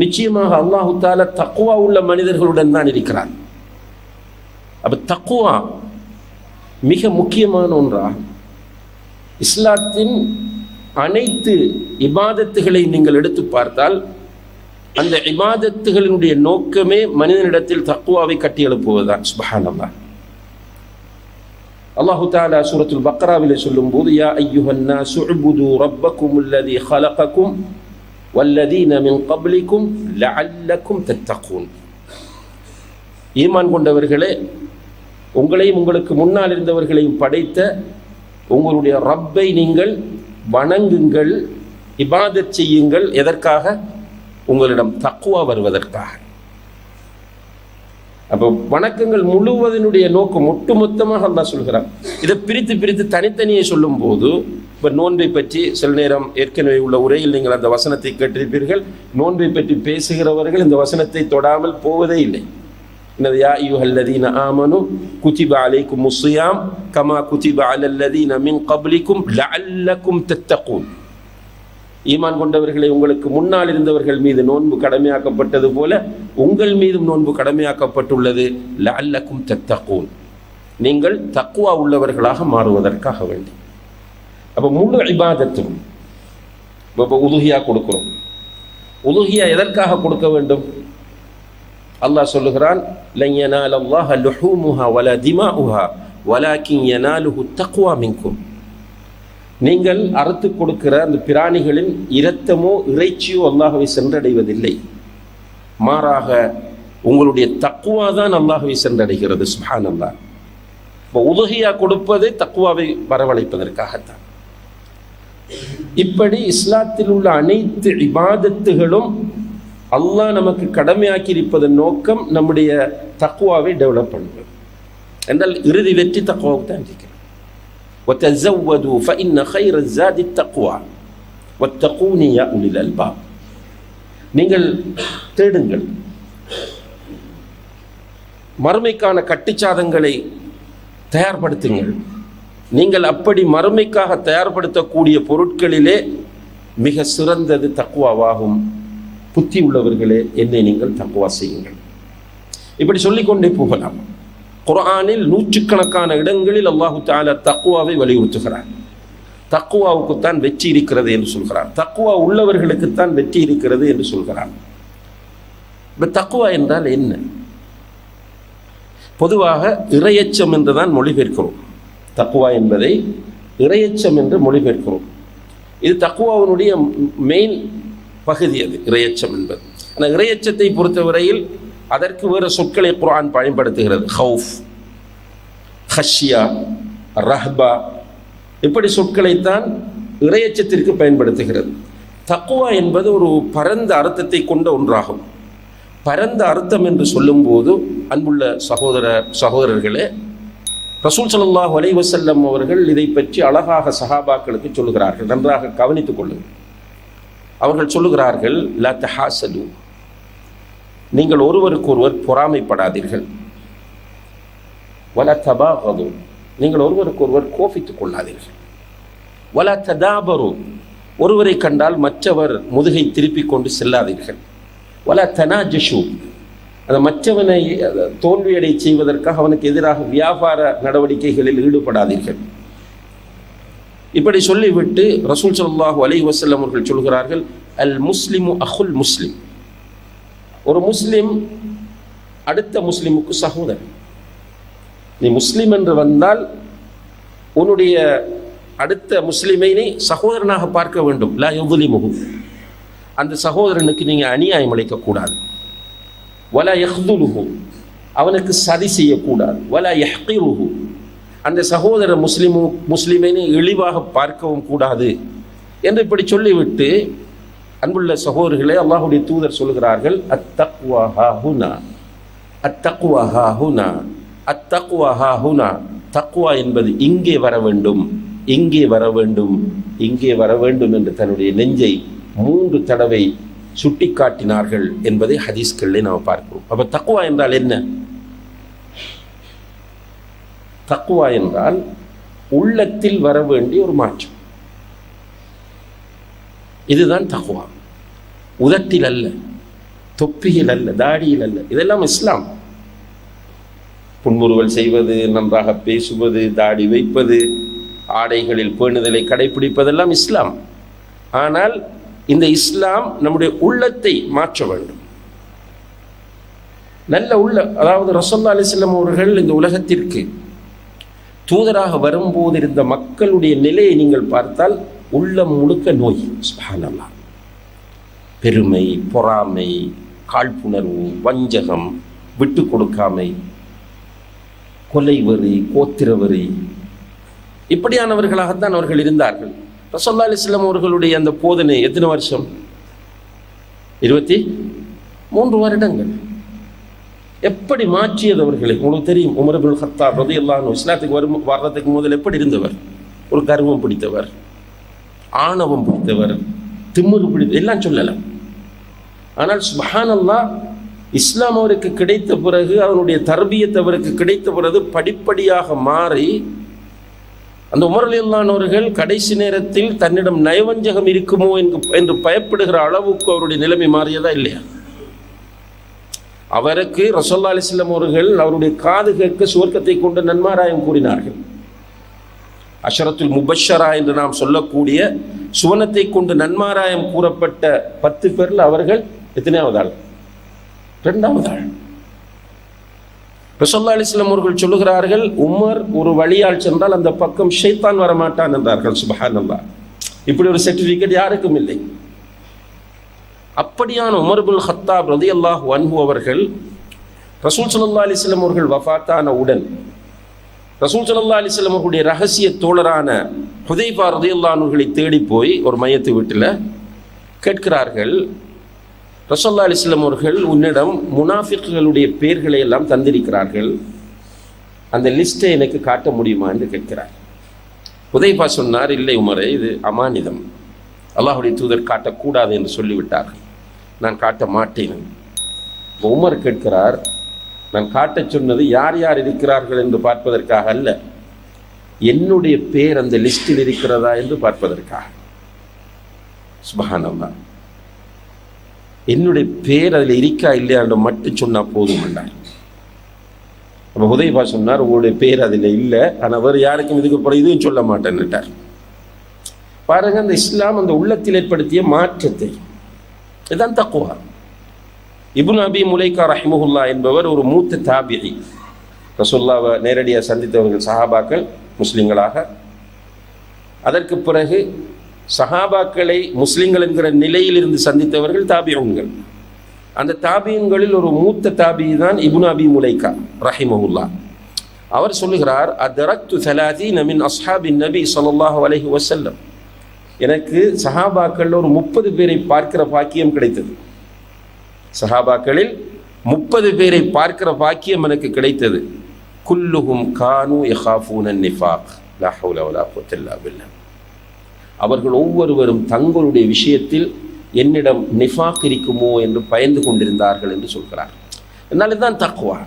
நிச்சயமாக அல்லாஹு தால தக்குவா உள்ள மனிதர்களுடன் தான் இருக்கிறார் அப்ப தக்குவா மிக முக்கியமான ஒன்றா? இஸ்லாத்தின் அனைத்து இபாதத்துகளை நீங்கள் எடுத்து பார்த்தால் அந்த இபாதத்துகளினுடைய நோக்கமே மனிதனிடத்தில் தக்குவாவை கட்டி எழுப்புவதுதான். சுபஹானல்லா அல்லாஹு தாலா சூரத்துல் பக்ராவிலே சொல்லும்போது யா ஐயுஹன்னா சுஅபுது ரப்பக்கும் அல்லதி ஹலகக்கும் வல்லதீன மின் கப்லிக்கும் லஅல்லக்கும் தத்தகூன் ஈமான் கொண்டவர்களே உங்களையும் உங்களுக்கு முன்னால் இருந்தவர்களையும் படைத்த உங்களுடைய ரப்பை நீங்கள் வணங்குங்கள் இபாதத் செய்யுங்கள் எதற்காக? உங்களிடம் தக்குவா வருவதற்காக. அப்போ வணக்கங்கள் முழுவதனுடைய நோக்கம் ஒட்டுமொத்தமாக அல்லா சொல்கிறான். இதை பிரித்து பிரித்து தனித்தனியை சொல்லும் போது இப்போ நோன்பை பற்றி சில நேரம் ஏற்கனவே உள்ள உரையில் நீங்கள் அந்த வசனத்தை கேட்டிருப்பீர்கள். நோன்பை பற்றி பேசுகிறவர்கள் இந்த வசனத்தை தொடாமல் போவதே இல்லை. என்னது? யா ஐயுஹல்லதீன ஆமனு குதிப அலைக்கும் முஸ்ஸியாம் கமா குதிப அலல்லதீன மின் கப்லிக்கும் லஅல்லக்கும் தத்தகூன். ஈமான் கொண்டவர்களை உங்களுக்கு முன்னால் இருந்தவர்கள் மீது நோன்பு கடமையாக்கப்பட்டது போல உங்கள் மீதும் நோன்பு கடமையாக்கப்பட்டுள்ளது. லஅல்லக்கும் தத்தகூன். நீங்கள் தக்குவா உள்ளவர்களாக மாறுவதற்காக வேண்டி. அப்போ முழு இபாதத்தும் இப்போ உதுகியா கொடுக்குறோம் உதுகியா எதற்காக கொடுக்க வேண்டும் அல்லாஹ் சொல்லுகிறான் லன் யனால அல்லாஹ லுஹூமுஹா வலா திமாஉஹா வலாக்கின் யனாலுஹு தக்குவா மின்கும் நீங்கள் அறுத்து கொடுக்கிற அந்த பிராணிகளின் இரத்தமோ இறைச்சியோ அல்லாஹவை சென்றடைவதில்லை மாறாக உங்களுடைய தக்குவா தான் அல்லாஹவை சென்றடைகிறது சுஹான் அல்லாஹ் இப்போ உதுகையாக கொடுப்பது தக்குவாவை வரவழைப்பதற்காகத்தான் இப்படி இஸ்லாத்தில் உள்ள அனைத்து இபாதத்துகளும் அல்லாஹ் நமக்கு கடமையாக்கி இருப்பதன் நோக்கம் நம்முடைய தக்குவாவை டெவலப் பண்ணுவது என்றால் இறுதி வெற்றி தக்குவாவுக்கு தான் இருக்கிறது وتزودوا فإن خير الزاد التقوى واتقوني يا أولي الألباب நீங்கள் தேடுங்கள் மறுமைக்கான கட்டுச்சாதங்களை தயார்படுத்துங்கள் நீங்கள் அப்படி மறுமைக்காக தயார்படுத்தக்கூடிய பொருட்களிலே மிக சிறந்தது தக்குவாவாகும். புத்தி உள்ளவர்களே என்னை நீங்கள் தக்குவா செய்யுங்கள். இப்படி சொல்லிக்கொண்டே போகலாம். குரானில் நூற்றுக்கணக்கான இடங்களில் அல்லாஹு தாலா தக்குவாவை வலியுறுத்துகிறார். தக்குவாவுக்குத்தான் வெற்றி இருக்கிறது என்று சொல்கிறார். தக்குவா உள்ளவர்களுக்குத்தான் வெற்றி இருக்கிறது என்று சொல்கிறார். இப்போ தக்குவா என்றால் என்ன? பொதுவாக இறையச்சம் என்று தான் மொழிபெயர்க்கிறோம். தக்குவா என்பதை இறையச்சம் என்று மொழிபெயர்க்கிறோம். இது தக்குவாவினுடைய மெயின் பகுதி அது இறையச்சம் என்பது. ஆனால் இறையச்சத்தை பொறுத்தவரையில் அதற்கு வேறு சொற்களை குரான் பயன்படுத்துகிறது. ஹவுஃப் ஹஷ்யா ரஹ்பா இப்படி சொற்களைத்தான் இறையச்சத்திற்கு பயன்படுத்துகிறது. தக்குவா என்பது ஒரு பரந்த அர்த்தத்தை கொண்ட ஒன்றாகும். பரந்த அர்த்தம் என்று சொல்லும்போது அன்புள்ள சகோதர சகோதரர்களே ரசூல் சல்லாஹ் அலை வசல்லம் அவர்கள் இதை பற்றி அழகாக சஹாபாக்களுக்கு சொல்லுகிறார்கள். நன்றாக கவனித்துக் கொள்ளுங்கள். அவர்கள் சொல்லுகிறார்கள் லா தஹாசலு நீங்கள் ஒருவருக்கொருவர் பொறாமைப்படாதீர்கள். வல தபாகது. நீங்கள் ஒருவருக்கொருவர் கோபித்துக் கொள்ளாதீர்கள். வல ததாபரு. ஒருவரை கண்டால் மற்றவர் முதுகை திருப்பிக் கொண்டு செல்லாதீர்கள். வல தனாஜஷு. அதை மற்றவனை தோல்வியடை செய்வதற்காக அவனுக்கு எதிராக வியாபார நடவடிக்கைகளில் ஈடுபடாதீர்கள். இப்படி சொல்லிவிட்டு ரசூல் சொல்லாஹு அலி வசல்லம் அவர்கள் சொல்கிறார்கள் அல் முஸ்லிமு அஹுல் முஸ்லிம். ஒரு முஸ்லிம் அடுத்த முஸ்லிமுக்கு சகோதரன். நீ முஸ்லிம் என்று வந்தால் உன்னுடைய அடுத்த முஸ்லிமை நீ சகோதரனாக பார்க்க வேண்டும். லா எவ்வளிமுகு அந்த சகோதரனுக்கு நீங்கள் அநியாயம் அளிக்கக்கூடாது வலா எஹ்துலுஹு அவனுக்கு சதி செய்யக்கூடாது. வலா எஹ்கிருஹு அந்த சகோதர முஸ்லிமு முஸ்லிமை இழிவாக பார்க்கவும் கூடாது என்று இப்படி சொல்லிவிட்டு அன்புள்ள சகோதரர்களே அல்லாஹுடைய தூதர் சொல்கிறார்கள் அத்தக்வா ஹுனா அத்தக்வா ஹுனா அத்தக்வா ஹுனா தக்குவா என்பது இங்கே வர வேண்டும் இங்கே வர வேண்டும் இங்கே வர வேண்டும் என்று தன்னுடைய நெஞ்சை மூன்று தடவை சுட்டிக்காட்டினார்கள் என்பதை ஹதீஸ்களில் நாம் பார்க்கிறோம். அப்ப தக்குவா என்றால் என்ன? தக்குவா என்றால் உள்ளத்தில் வர வேண்டிய ஒரு மாற்றம். இதுதான் தக்குவா உதட்டில் அல்ல தொப்பியில் அல்ல தாடியில் அல்ல. இதெல்லாம் இஸ்லாம். புன்முறுவல் செய்வது நன்றாக பேசுவது தாடி வைப்பது ஆடைகளில் பேணுதலை கடைபிடிப்பதெல்லாம் இஸ்லாம். ஆனால் இந்த இஸ்லாம் நம்முடைய உள்ளத்தை மாற்ற வேண்டும். நல்ல உள்ள அதாவது ரசோல்லா அலிஸ்லாம் அவர்கள் இந்த உலகத்திற்கு தூதராக வரும்போது இருந்த மக்களுடைய நிலையை நீங்கள் பார்த்தால் உள்ளம் முழுக்க நோய். சுபானல்லா பெருமை பொறாமை காழ்ப்புணர்வு வஞ்சகம் விட்டு கொடுக்காமை கொலை வரி கோத்திர வரி இப்படியானவர்களாகத்தான் அவர்கள் இருந்தார்கள். ரசல்லா அலிஸ்லாம் அவர்களுடைய அந்த போதனை எத்தனை வருஷம்? இருபத்தி மூன்று வருடங்கள். எப்படி மாற்றியது அவர்களை? உங்களுக்கு தெரியும் உமரபுல் ஹத்தாப் ரதி அல்லாஹ் இஸ்லாத்துக்கு வரும் வர்றதுக்கு முதல் எப்படி இருந்தவர்? ஒரு கர்வம் பிடித்தவர் ஆணவம் பிடித்தவர் திமிரு பிடித்த எல்லாம் சொல்லலாம். ஆனால் சுபஹானல்லா இஸ்லாம் அவருக்கு கிடைத்த பிறகு அவனுடைய தர்பியத் அவருக்கு கிடைத்த பிறகு படிப்படியாக மாறி அந்த உமரலியல்லானவர்கள் கடைசி நேரத்தில் தன்னிடம் நயவஞ்சகம் இருக்குமோ என்று பயப்படுகிற அளவுக்கு அவருடைய நிலைமை மாறியதா இல்லையா? அவருக்கு ரசோல்லா அலிஸ்லாம் அவர்கள் அவருடைய காது கேட்க சுவர்க்கத்தை கொண்டு நன்மாராயம் கூறினார்கள். அஷரத்துல் முபஷரா என்று நாம் சொல்லக்கூடிய சுவனத்தை கொண்டு நன்மாராயம் கூறப்பட்ட பத்து பேரில் அவர்கள் எத்தனையாவது ஆள்? இரண்டாவது ஆள். ரசோல்லா அலிஸ்லாம் அவர்கள் சொல்லுகிறார்கள் உமர் ஒரு வழியால் சென்றால் அந்த பக்கம் ஷைத்தான் வரமாட்டான் என்றார்கள். சுபஹானந்தா இப்படி ஒரு சர்டிஃபிகேட் யாருக்கும் இல்லை. அப்படியான உமர்புல் ஹத்தாப் ரதி அல்லாஹ் வன்ஹு அவர்கள் ரசூல் சல்லா அலிஸ்லாம் அவர்கள் வஃத்தான உடன் ரசூல் சல்லா அலிஸ்லாம் அவர்களுடைய ரகசிய தோழரான ஹுதைபா ரதி அல்லாஹர்களை தேடி போய் ஒரு மையத்து வீட்டில் கேட்கிறார்கள் ரசோல்லா அலிஸ்லாம் அவர்கள் உன்னிடம் முனாஃபிக்குகளுடைய பெயர்களை எல்லாம் தந்திருக்கிறார்கள். அந்த லிஸ்ட்டை எனக்கு காட்ட முடியுமா என்று கேட்கிறார். உதய்பா சொன்னார் இல்லை உமரே இது அமானிதம். அல்லாஹுடைய தூதர் காட்டக்கூடாது என்று சொல்லிவிட்டார்கள் நான் காட்ட மாட்டேன். உமர் கேட்கிறார் நான் காட்டச் சொன்னது யார் யார் இருக்கிறார்கள் என்று பார்ப்பதற்காக அல்ல. என்னுடைய பேர் அந்த லிஸ்டில் இருக்கிறதா என்று பார்ப்பதற்காக. சுபஹானல்லா என்னுடைய பேர் அதில் இருக்கா இல்லையா என்று மட்டும் சொன்னால் போதும் என்றார் அப்போ உதயபா சொன்னார் உங்களுடைய பேர் அதில் இல்லை. ஆனால் வேறு யாருக்கும் இதுக்கு போல இதுவும் சொல்ல மாட்டேன்னுட்டார் பாருங்க அந்த இஸ்லாம் அந்த உள்ளத்தில் ஏற்படுத்திய மாற்றத்தை. இதுதான் தக்குவா இபுன் அபி முலைக்கா ரஹிமுல்லா என்பவர் ஒரு மூத்த தாபிரி ரசுல்லாவை நேரடியாக சந்தித்தவர்கள் சஹாபாக்கள் முஸ்லிம்களாக. அதற்கு பிறகு சஹாபாக்களை முஸ்லீம்கள் என்கிற நிலையிலிருந்து சந்தித்தவர்கள் தாபியன்கள். அந்த தாபியன்களில் ஒரு மூத்த தாபி தான் இபுன் அபி முலைக்கா ரஹிமஹுல்லா. அவர் சொல்லுகிறார் அதரக்து சலாதி நமின் அஸ்ஹாபின் நபி சொல்லாஹு அலஹி வசல்லம் எனக்கு சஹாபாக்களில் ஒரு முப்பது பேரை பார்க்கிற பாக்கியம் கிடைத்தது. சஹாபாக்களில் முப்பது பேரை பார்க்கிற பாக்கியம் எனக்கு கிடைத்தது. குல்லுகும் கானு யஹாஃபூனன் நிஃபாக் லா ஹவுல வலா பில்லா. அவர்கள் ஒவ்வொருவரும் தங்களுடைய விஷயத்தில் என்னிடம் நிஃபாக் இருக்குமோ என்று பயந்து கொண்டிருந்தார்கள் என்று சொல்கிறார். அதனால தான் தக்குவா